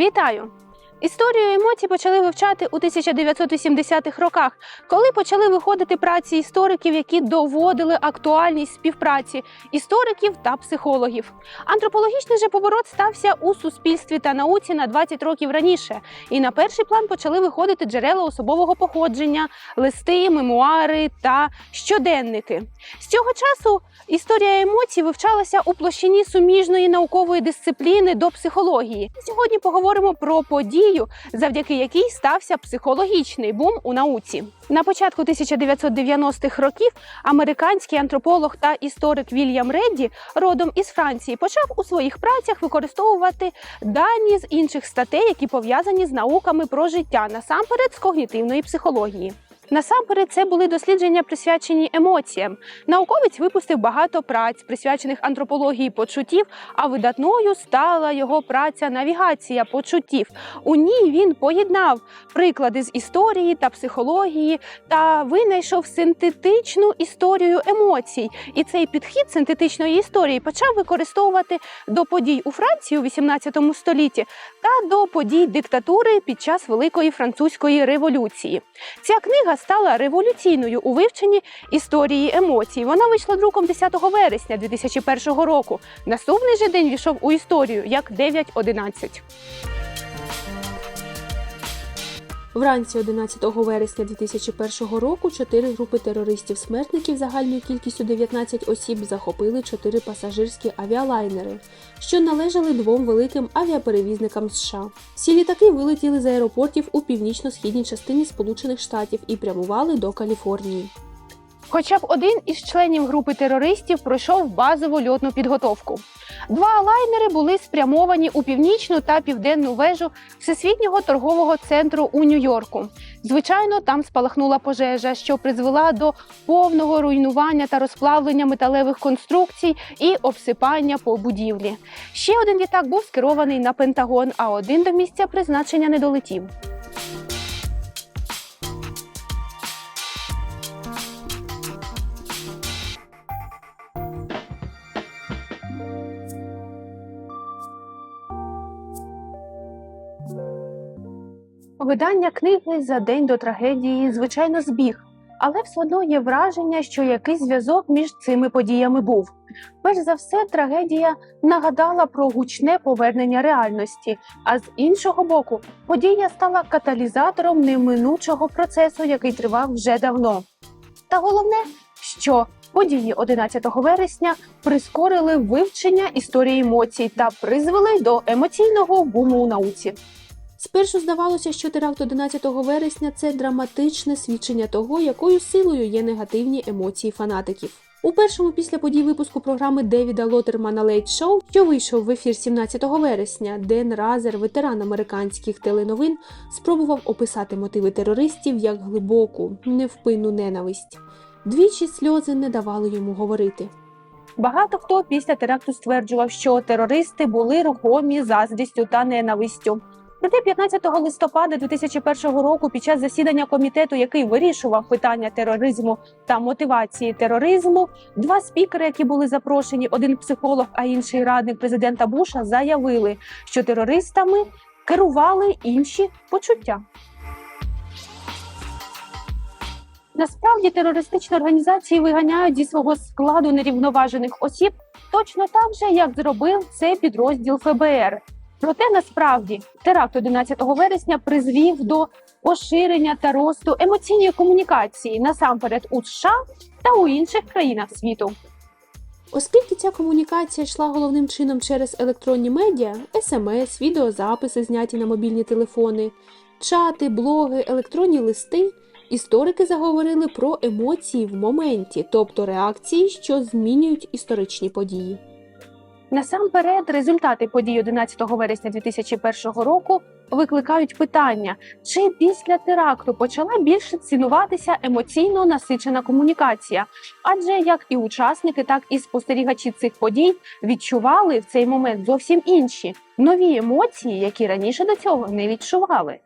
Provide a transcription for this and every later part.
Вітаю! Історію емоцій почали вивчати у 1980-х роках, коли почали виходити праці істориків, які доводили актуальність співпраці істориків та психологів. Антропологічний же поворот стався у суспільстві та науці на 20 років раніше, і на перший план почали виходити джерела особового походження, листи, мемуари та щоденники. З цього часу історія емоцій вивчалася у площині суміжної наукової дисципліни до психології. Сьогодні поговоримо про подію, завдяки якій стався психологічний бум у науці. На початку 1990-х років американський антрополог та історик Вільям Редді, родом із Франції, почав у своїх працях використовувати дані з інших статей, які пов'язані з науками про життя, насамперед з когнітивної психології. Насамперед, це були дослідження, присвячені емоціям. Науковець випустив багато праць, присвячених антропології почуттів. А видатною стала його праця Навігація почуттів. У ній він поєднав приклади з історії та психології та винайшов синтетичну історію емоцій. І цей підхід синтетичної історії почав використовувати до подій у Франції у 18 столітті та до подій диктатури під час Великої французької революції. Ця книга стала революційною у вивченні історії емоцій. Вона вийшла друком 10 вересня 2001 року. Наступний же день війшов у історію як 9.11. Вранці 11 вересня 2001 року чотири групи терористів-смертників загальною кількістю 19 осіб захопили чотири пасажирські авіалайнери, що належали двом великим авіаперевізникам США. Всі літаки вилетіли з аеропортів у північно-східній частині Сполучених Штатів і прямували до Каліфорнії. Хоча б один із членів групи терористів пройшов базову льотну підготовку. Два лайнери були спрямовані у північну та південну вежу Всесвітнього торгового центру у Нью-Йорку. Звичайно, там спалахнула пожежа, що призвела до повного руйнування та розплавлення металевих конструкцій і обсипання по будівлі. Ще один літак був скерований на Пентагон, а один до місця призначення не долетів. Видання книги за день до трагедії, звичайно, збіг, але все одно є враження, що якийсь зв'язок між цими подіями був. Перш за все, трагедія нагадала про гучне повернення реальності, а з іншого боку, подія стала каталізатором неминучого процесу, який тривав вже давно. Та головне, що події 11 вересня прискорили вивчення історії емоцій та призвели до емоційного буму у науці. Спершу здавалося, що теракт 11 вересня це драматичне свідчення того, якою силою є негативні емоції фанатиків. У першому після подій випуску програми Девіда Лотермана Лейт Шоу, що вийшов в ефір 17 вересня, Ден Разер, ветеран американських теленовин, спробував описати мотиви терористів як глибоку, невпинну ненависть. Двічі сльози не давали йому говорити. Багато хто після теракту стверджував, що терористи були рухомі заздрістю та ненавистю. Проте 15 листопада 2001 року, під час засідання комітету, який вирішував питання тероризму та мотивації тероризму, два спікери, які були запрошені, один психолог, а інший радник президента Буша, заявили, що терористами керували інші почуття. Насправді терористичні організації виганяють зі свого складу нерівноважених осіб точно так же, як зробив це підрозділ ФБР. Проте насправді теракт 11 вересня призвів до поширення та росту емоційної комунікації насамперед у США та у інших країнах світу. Оскільки ця комунікація йшла головним чином через електронні медіа, смс, відеозаписи, зняті на мобільні телефони, чати, блоги, електронні листи, історики заговорили про емоції в моменті, тобто реакції, що змінюють історичні події. Насамперед, результати подій 11 вересня 2001 року викликають питання, чи після теракту почала більше цінуватися емоційно насичена комунікація, адже як і учасники, так і спостерігачі цих подій відчували в цей момент зовсім інші нові емоції, які раніше до цього не відчували.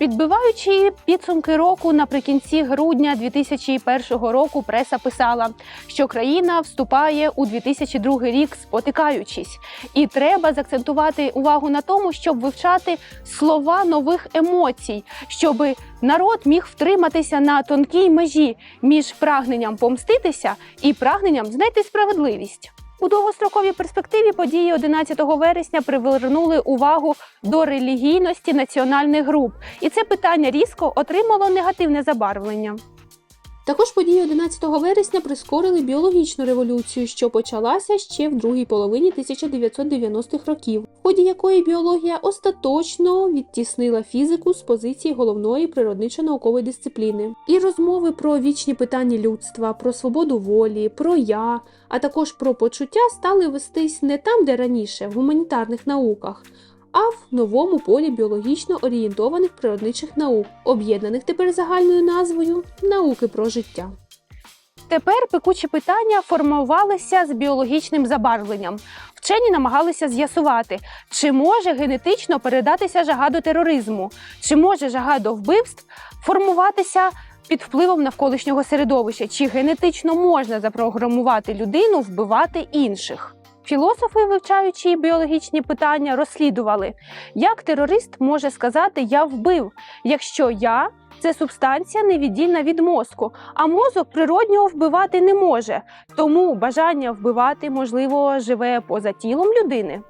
Підбиваючи підсумки року наприкінці грудня 2001 року, преса писала, що країна вступає у 2002 рік, спотикаючись, і треба заакцентувати увагу на тому, щоб вивчати слова нових емоцій, щоб народ міг втриматися на тонкій межі між прагненням помститися і прагненням знайти справедливість. У довгостроковій перспективі події 11 вересня привернули увагу до релігійності національних груп, і це питання різко отримало негативне забарвлення. Також події 11 вересня прискорили біологічну революцію, що почалася ще в другій половині 1990-х років, в ході якої біологія остаточно відтіснила фізику з позиції головної природничо-наукової дисципліни. І розмови про вічні питання людства, про свободу волі, про я, а також про почуття стали вестись не там, де раніше, в гуманітарних науках, а в новому полі біологічно орієнтованих природничих наук, об'єднаних тепер загальною назвою науки про життя. Тепер пекучі питання формувалися з біологічним забарвленням. Вчені намагалися з'ясувати, чи може генетично передатися жага до тероризму, чи може жага до вбивств формуватися під впливом навколишнього середовища, чи генетично можна запрограмувати людину вбивати інших. Філософи, вивчаючи біологічні питання, розслідували, як терорист може сказати Я вбив, якщо я це субстанція невіддільна від мозку, а мозок природнього вбивати не може. Тому бажання вбивати, можливо, живе поза тілом людини.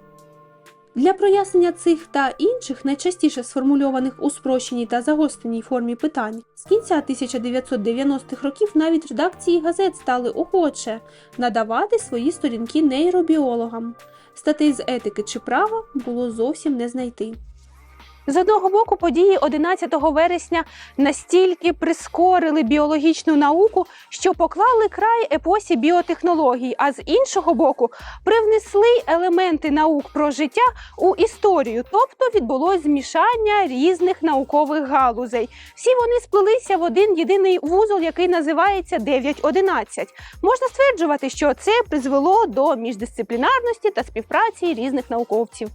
Для прояснення цих та інших найчастіше сформульованих у спрощеній та загостреній формі питань з кінця 1990-х років навіть редакції газет стали охоче надавати свої сторінки нейробіологам. Статей з етики чи права було зовсім не знайти. З одного боку, події 11 вересня настільки прискорили біологічну науку, що поклали край епосі біотехнологій, а з іншого боку, привнесли елементи наук про життя у історію, тобто відбулось змішання різних наукових галузей. Всі вони сплелися в один єдиний вузол, який називається 9.11. Можна стверджувати, що це призвело до міждисциплінарності та співпраці різних науковців.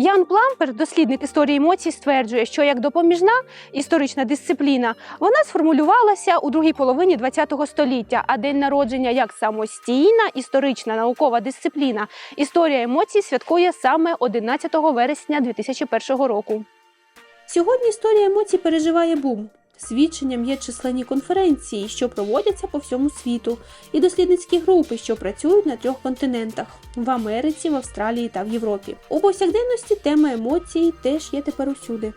Ян Плампер, дослідник історії емоцій, стверджує, що як допоміжна історична дисципліна вона сформулювалася у другій половині ХХ століття, а день народження як самостійна історична наукова дисципліна історія емоцій святкує саме 11 вересня 2001 року. Сьогодні історія емоцій переживає бум. Свідченням є численні конференції, що проводяться по всьому світу, і дослідницькі групи, що працюють на трьох континентах в Америці, в Австралії та в Європі. У повсякденності тема емоцій теж є тепер усюди.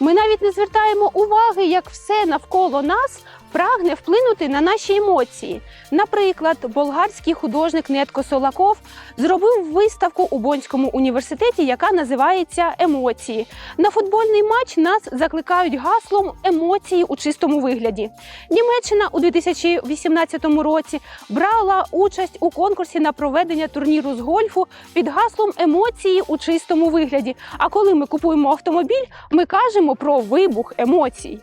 Ми навіть не звертаємо уваги, як все навколо нас прагне вплинути на наші емоції. Наприклад, болгарський художник Нетко Солаков зробив виставку у Бонському університеті, яка називається Емоції. На футбольний матч нас закликають гаслом емоції у чистому вигляді. Німеччина у 2018 році брала участь у конкурсі на проведення турніру з гольфу під гаслом емоції у чистому вигляді. А коли ми купуємо автомобіль, ми кажемо про вибух емоцій.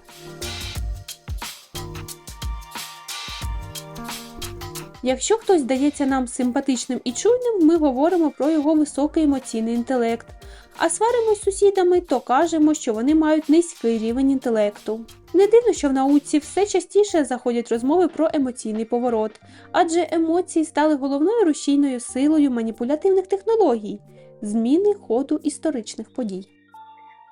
Якщо хтось здається нам симпатичним і чуйним, ми говоримо про його високий емоційний інтелект. А сваримось з сусідами, то кажемо, що вони мають низький рівень інтелекту. Не дивно, що в науці все частіше заходять розмови про емоційний поворот, адже емоції стали головною рушійною силою маніпулятивних технологій, зміни ходу історичних подій.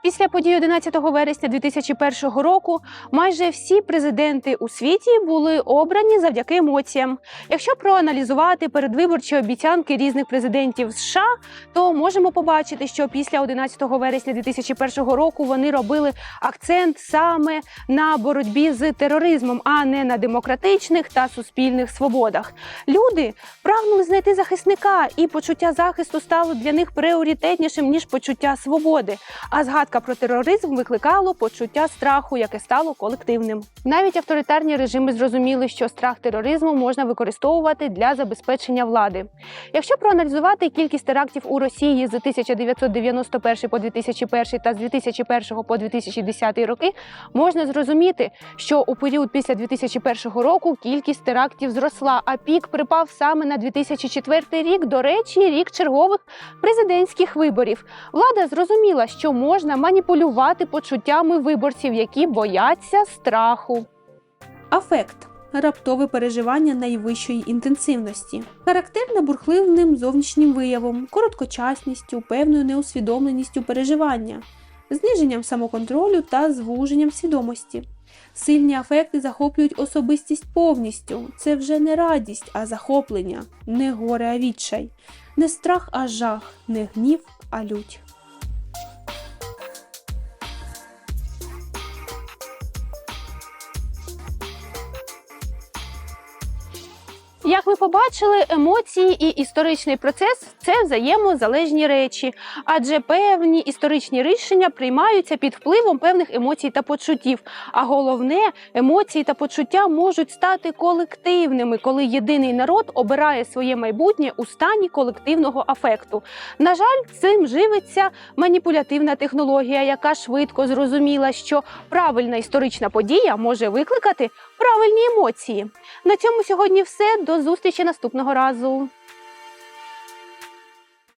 Після подій 11 вересня 2001 року майже всі президенти у світі були обрані завдяки емоціям. Якщо проаналізувати передвиборчі обіцянки різних президентів США, то можемо побачити, що після 11 вересня 2001 року вони робили акцент саме на боротьбі з тероризмом, а не на демократичних та суспільних свободах. Люди прагнули знайти захисника, і почуття захисту стало для них пріоритетнішим ніж почуття свободи. А згадка згадка про тероризм викликало почуття страху, яке стало колективним. Навіть авторитарні режими зрозуміли, що страх тероризму можна використовувати для забезпечення влади. Якщо проаналізувати кількість терактів у Росії з 1991 по 2001 та з 2001 по 2010 роки, можна зрозуміти, що у період після 2001 року кількість терактів зросла, а пік припав саме на 2004 рік. До речі, рік чергових президентських виборів. Влада зрозуміла, що можна маніпулювати почуттями виборців, які бояться страху. Афект раптове переживання найвищої інтенсивності, характерне бурхливим зовнішнім виявом, короткочасністю, певною неусвідомленістю переживання, зниженням самоконтролю та звуженням свідомості. Сильні афекти захоплюють особистість повністю. Це вже не радість, а захоплення, не горе, а відчай, не страх, а жах, не гнів, а лють. Як ви побачили, емоції і історичний процес це взаємозалежні речі, адже певні історичні рішення приймаються під впливом певних емоцій та почуттів. А головне, емоції та почуття можуть стати колективними, коли єдиний народ обирає своє майбутнє у стані колективного афекту. На жаль, цим живиться маніпулятивна технологія, яка швидко зрозуміла, що правильна історична подія може викликати правильні емоції. На цьому сьогодні все. До зустрічі наступного разу.